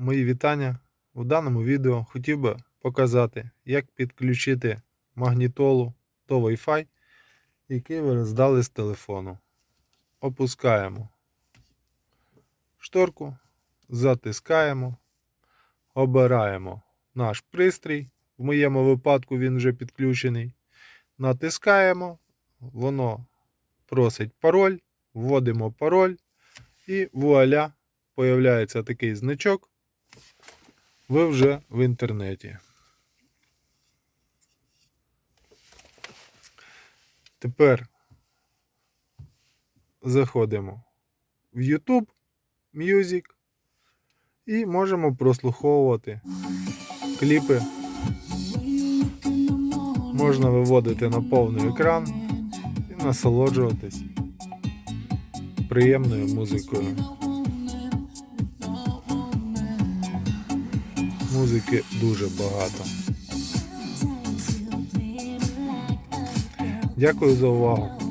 Мої вітання. У даному відео хотів би показати, як підключити магнітолу до Wi-Fi, який ви роздали з телефону. Опускаємо шторку, затискаємо, обираємо наш пристрій. В моєму випадку він вже підключений. Натискаємо, воно просить пароль, вводимо пароль і вуаля, появляється такий значок. Ви вже в інтернеті. Тепер заходимо в YouTube Music і можемо прослуховувати кліпи. Можна виводити на повний екран і насолоджуватись приємною музикою. Музики дуже багато. Дякую за увагу.